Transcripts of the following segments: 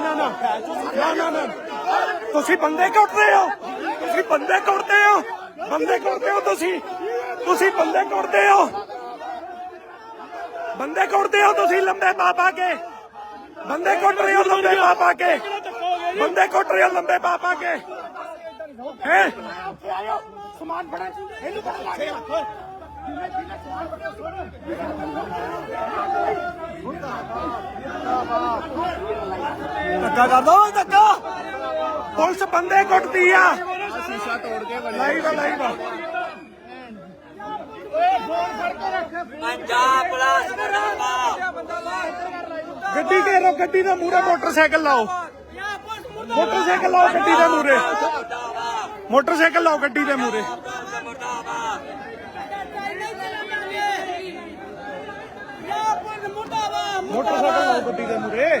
ਨਾ ਨਾ ਨਾ। ਨਾ ਨਾ ਨਾ। ਤੁਸੀਂ ਬੰਦੇ ਕੁੱਟਦੇ ਹੋ। ਤੁਸੀਂ ਬੰਦੇ ਕੁੱਟਦੇ ਹੋ। ਬੰਦੇ ਕੁੱਟਦੇ ਹੋ ਤੁਸੀਂ। ਤੁਸੀਂ ਬੰਦੇ ਕੁੱਟਦੇ ਹੋ। ਬੰਦੇ ਕੁੱਟਦੇ ਹੋ ਤੁਸੀਂ ਲੰਬੇ ਪਾ ਕੇ। ਬੰਦੇ ਕੁੱਟ ਰਹੇ ਹੋ ਲੰਬੇ ਪਾ ਪਾ ਕੇ। ਬੰਦੇ ਕੁੱਟ ਰਹੇ ਹੋ ਲੰਬੇ ਪਾ ਕੇ। ਹੈ? ਸਮਾਨ ਫੜਾ। ਇਹਨੂੰ ਫੜਾ ਲਾ ਕੇ। ਧੱਕਾ ਕਰ ਦੋ ਧੱਕਾ। ਪੁਲਿਸ ਬੰਦੇ ਕੁੱਟਦੀ ਆ। ਸ਼ੀਸ਼ਾ ਤੋੜ ਕੇ ਬਣੇ ਲਾਈਵ ਆ, ਲਾਈਵ ਆ। ਪੰਜਾਬ ਪੁਲਿਸ ਮੁਰਦਾਬਾਦ। ਗੱਡੀ ਘੇਰੋ ਗੱਡੀ ਦੇ ਮੂਹਰੇ ਮੋਟਰਸਾਈਕਲ ਲਾਓ। ਮੋਟਰਸਾਈਕਲ ਲਾਓ ਗੱਡੀ ਦੇ ਮੂਹਰੇ। ਮੋਟਰਸਾਈਕਲ ਲਾਓ ਗੱਡੀ ਦੇ ਮੁਰਦਾਬਾਦ ਮੋਟਰਸਾਈਕਲ ਲਾਓ ਗੱਡੀ ਦੇ ਮੂਹਰੇ।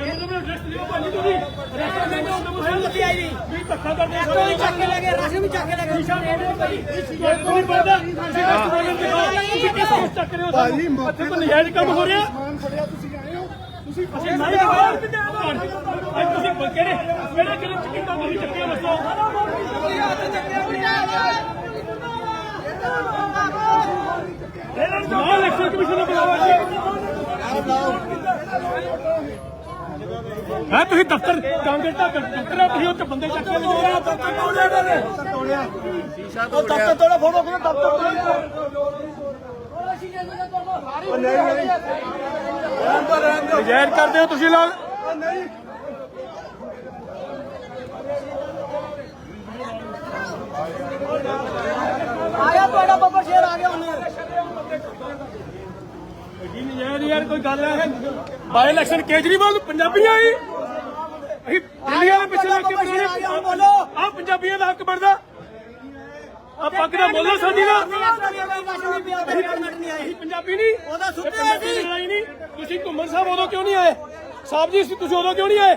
ਮੈਨੂੰ ਤਾਂ ਰੈਸਟ ਲਿਓ ਭਾਜੀ ਤੁਸੀਂ। ਰੈਸਟ ਲੈ ਜਾਓ ਮੈਨੂੰ ਹੈਲ ਲੱਗੀ ਆਈ ਨਹੀਂ। ਵੀ ਧੱਕਾ ਕਰਦੇ ਆ ਕੋਈ ਚੱਕ ਕੇ ਲੱਗੇ ਰਾਸ਼ਨ ਵੀ ਚੱਕ ਕੇ ਸ਼ੀਸ਼ਾ ਮੋੜੋ ਭਾਈ ਇਹ ਕੋਈ ਬੰਦਾ ਤੁਸੀਂ ਰੈਸਟ ਬੋਲਣ ਦਿਖਾਓ ਤੁਸੀਂ ਕਿਸ ਨੂੰ ਚੱਕ ਰਹੇ ਹੋ ਭਾਜੀ ਇੱਥੇ ਤਾਂ ਨਜ਼ਾਇਰ ਕੰਮ ਹੋ ਰਿਹਾ। ਸਮਾਨ ਫੜਿਆ ਤੁਸੀਂ ਆਏ ਹੋ। ਤੁਸੀਂ ਅਸੀਂ ਨਹੀਂ ਬਾਹਰ। ਕਿਤੇ ਅੱਜ ਤੁਸੀਂ ਕਿਹੜੇ ਕਿਹੜੇ ਕਿਹੜੇ ਚਿੱਟਾ ਤੁਸੀਂ ਚੱਕਿਆ ਦੱਸੋ? ਇਹਨਾਂ ਨੂੰ ਇਲੈਕਸ਼ਨ ਕਮਿਸ਼ਨ ਨੂੰ ਬੁਲਾਓ ਜੀ ਹੈ, ਤੁਸੀਂ ਦਫ਼ਤਰ ਕਾਂਗਰਸ ਦਾ ਦਫ਼ਤਰ ਹੈ ਤੁਸੀਂ ਉੱਥੇ ਬੰਦੇ ਚੱਕ ਕੇ ਲਿਜਾਓ ਆ ਦਫ਼ਤਰ ਕੋਲੇ ਬੰਦੇ ਸ਼ੀਸ਼ਾ ਤੋੜਿਆ ਤੋੜਾ ਫੋਟੋ। ਕਿਹਨੇ ਦਫ਼ਤਰ ਨਜਾਇਜ਼ ਕਰਦੇ ਹੋ, ਤੁਸੀਂ ਲੋਕ ਆਇਆ ਤੁਹਾਡਾ ਬੱਬਰ ਸ਼ੇਰ ਆ ਗਿਆ ਉਹਨੇ ਜੀ ਨਜਾਇਜ਼ ਯਾਰ ਕੋਈ ਗੱਲ ਹੈ ਬਾਈ ਇਲੈਕਸ਼ਨ ਕੇਜਰੀਵਾਲ ਨੂੰ ਪੰਜਾਬੀਆਂ ਹੀ? ਅਸੀਂ ਦਿੱਲੀਆਂ ਦੇ ਪਿੱਛੇ ਲੱਗ ਕੇ ਬੋਲੋ। ਆ ਪੰਜਾਬੀਆਂ ਦਾ ਹੱਕ ਬਣਦਾ। ਆ ਪੱਗ ਦਾ ਬੋਲੋ ਸਾਡੀ ਦਾ। ਅਸੀਂ ਪੰਜਾਬੀ ਨਹੀਂ। ਉਹਦਾ ਸੁੱਤੇ ਨਹੀਂ। ਤੁਸੀਂ ਘੁੰਮਣ ਸਾਹਿਬ ਉਦੋਂ ਕਿਉਂ ਨਹੀਂ ਆਏ? ਸਾਹਿਬ ਜੀ ਤੁਸੀਂ ਉਦੋਂ ਕਿਉਂ ਨਹੀਂ ਆਏ?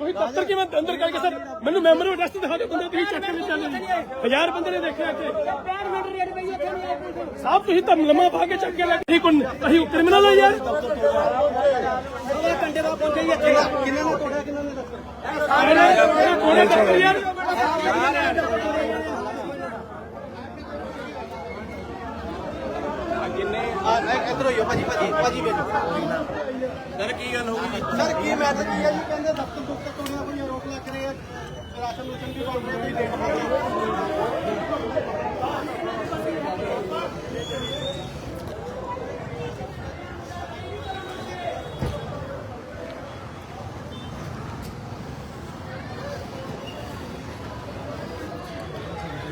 ਤੁਸੀਂ ਦਫ਼ਤਰ ਕਿਵੇਂ ਅੰਦਰ ਕਰਕੇ ਸਰ? ਮੈਨੂੰ ਮੈਂਬਰ ਨੂੰ ਦਿਖਾ ਦਿਓ ਬੰਦੇ ਤੁਸੀਂ ਚੱਕ ਕੇ ਚੱਲੇ ਹਜ਼ਾਰ ਬੰਦੇ ਨੇ ਦੇਖਿਆ ਇੱਥੇ। ਸਾਹਿਬ ਤੁਸੀਂ ਤਾਂ ਲੰਮਾ ਪਾ ਕੇ ਚੱਕ ਕੇ ਲੈ ਕੇ ਕੋਣ ਅਸੀਂ ਕ੍ਰਿਮੀਨਲ ਆ ਯਾਰ। ਘੰਟੇ ਬਾਅਦ ਪਹੁੰਚੇ ਜੀ ਇੱਥੇ ਕਿੰਨਾਂ ਨੇ ਤੋੜਿਆ ਕਿੰਨਾਂ ਨੇ ਕੋਣੇ ਚੱਕ ਯਾਰ ਇਧਰ ਹੋਈਓ ਭਾਜੀ ਭਾਜੀ ਭਾਜੀ ਵੇਖੋ ਸਰ ਕੀ ਗੱਲ ਹੋ ਗਈ? ਸਰ ਕੀ ਮੈਟਰ ਕੀ ਹੈ ਜੀ ਕਹਿੰਦੇ ਦਫ਼ਤਰ ਦੁੱਤਰ ਤੋੜਿਆ ਕੋਈ ਰੋਕ ਲੱਗ ਰਹੇ ਆ ਰਾਸ਼ਨ ਰੂਸ਼ਨ ਦੀ ਕਾਊਂਟਰ ਵੀ ਦੇਣ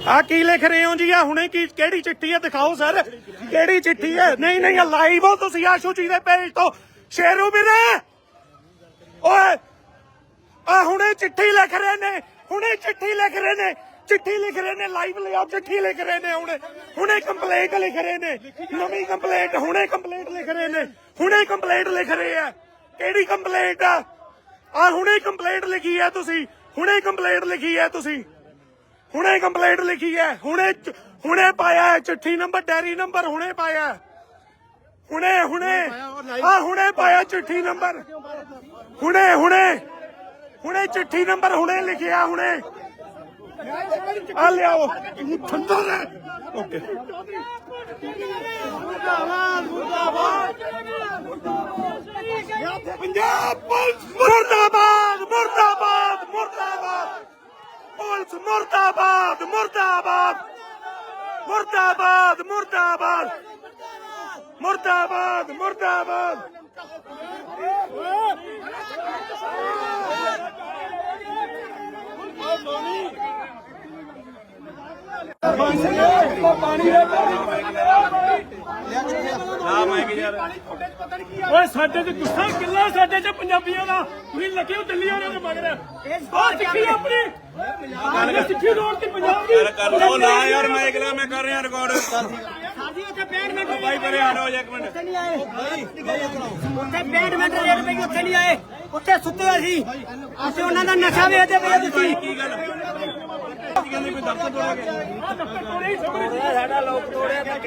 ਆ ਕੀ ਲਿਖ ਰਹੇ ਹੋ ਜੀ? ਆ ਹੁਣੇ ਕੀ ਕਿਹੜੀ ਚਿੱਠੀ ਹੈ ਦਿਖਾਓ ਸਰ। ਕਿਹੜੀ ਚਿੱਠੀ ਹੈ ਨਹੀਂ ਨਹੀਂ ਲਾਈਵ ਹੋ ਤੁਸੀਂ ਆਸ਼ੂ ਜੀ ਦੇ ਪੇਜ ਤੋਂ। ਸ਼ੇਰੂ ਵੀਰੇ! ਓਏ! ਆ ਹੁਣੇ ਚਿੱਠੀ ਲਿਖ ਰਹੇ ਨੇ। ਹੁਣੇ ਚਿੱਠੀ ਲਿਖ ਰਹੇ ਨੇ ਚਿੱਠੀ ਲਿਖ ਰਹੇ ਨੇ ਲਾਈਵ ਲਿਆਓ ਚਿੱਠੀ ਲਿਖ ਰਹੇ ਨੇ ਹੁਣੇ। ਹੁਣੇ ਕੰਪਲੇਂਟ ਲਿਖ ਰਹੇ ਨੇ ਨਵੀਂ ਕੰਪਲੇਂਟ ਹੁਣੇ ਕੰਪਲੇਂਟ ਲਿਖ ਰਹੇ ਨੇ ਹੁਣੇ ਕੰਪਲੇਂਟ ਲਿਖ ਰਹੇ ਆ। ਕਿਹੜੀ ਕੰਪਲੇਂਟ ਆ? ਆ ਹੁਣੇ ਕੰਪਲੇਂਟ ਲਿਖੀ ਹੈ ਤੁਸੀਂ ਹੁਣੇ ਕੰਪਲੇਂਟ ਲਿਖੀ ਹੈ ਤੁਸੀਂ। ਹੁਣੇ ਕੰਪਲੇਂਟ ਲਿਖੀ ਹੈ ਹੁਣੇ ਹੁਣੇ ਪਾਇਆ ਚਿੱਠੀ ਨੰਬਰ ਡੈਰੀ ਨੰਬਰ ਹੁਣੇ ਪਾਇਆ। ਹੁਣੇ ਹੁਣੇ। ਆ ਹੁਣੇ ਪਾਇਆ ਚਿੱਠੀ ਨੰਬਰ ਹੁਣੇ ਹੁਣੇ। ਹੁਣੇ ਚਿੱਠੀ ਨੰਬਰ ਹੁਣੇ ਲਿਖਿਆ ਹੁਣੇ। ਆ ਲਿਆਓ। ਠੰਡਾ ਹੈ ਓਕੇ। ਪੰਜਾਬ ਪੁਲਿਸ ਮੁਰਦਾਬਾਦ ਮੁਰਦਾਬਾਦ ਮੁਰਦਾਬਾਦ। ਪੁਲਿਸ ਮੁਰਦਾਬਾਦ ਮੁਰਦਾਬਾਦ। ਮੁਰਦਾਬਾਦ ਮੁਰਦਾਬਾਦ। ਮੁਰਦਾਬਾਦ ਮੁਰਦਾਬਾਦ। ਓਏ ਸਾਡੇ ਤੇ ਗੁੱਸਾ ਕਿੱਲਾ ਸਾਡੇ ਚ ਪੰਜਾਬੀਆਂ ਦਾ। ਤੁਸੀਂ ਲੱਗੇ ਹੋ ਦਿੱਲੀ ਵਾਲਿਆਂ ਦੇ ਮਗਰ। ਆ ਸਿੱਖੀ ਆਪਣੀ। ਗੱਲ ਸਿੱਖੀ ਰੋਡ ਤੇ ਪੰਜਾਬ। ਦੀ ਕਰ। ਲਓ ਨਾ ਯਾਰ ਮੈਂ ਅਗਲਾ ਮੈਂ ਕਰ ਰਿਹਾ ਰਿਕਾਰਡ ਅਸੀਂ ਉੱਥੇ 65 ਮਿੰਟ ਬਾਈ ਪਰੇ ਆ ਜਾਓ ਇੱਕ ਮਿੰਟ। ਉੱਥੇ ਨਹੀਂ ਆਏ। ਉੱਥੇ 65 ਮਿੰਟ ਰੇਟ ਪਈ ਉੱਥੇ ਨਹੀਂ ਆਏ। ਉੱਥੇ ਸੁੱਤੇ ਹੋਏ ਸੀ। ਅਸੀਂ ਉਹਨਾਂ ਦਾ ਨਸ਼ਾ ਵੇਚਦੇ ਪਏ ਤੁਸੀਂ ਕੀ ਗੱਲ? ਕੀ ਕਹਿੰਦੇ ਕੋਈ ਦਫ਼ਤਰ ਤੋੜਿਆ ਗਿਆ ਦਫ਼ਤਰ ਤੋੜਿਆ ਹੀ ਸਾਹਮਣੇ ਸਾਡਾ ਲੋਕ ਤੋੜਿਆ ਤਾਂ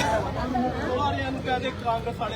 ਸਾਰਿਆਂ ਨੂੰ ਕਹਦੇ ਕਾਂਗਰਸ ਵਾਲੇ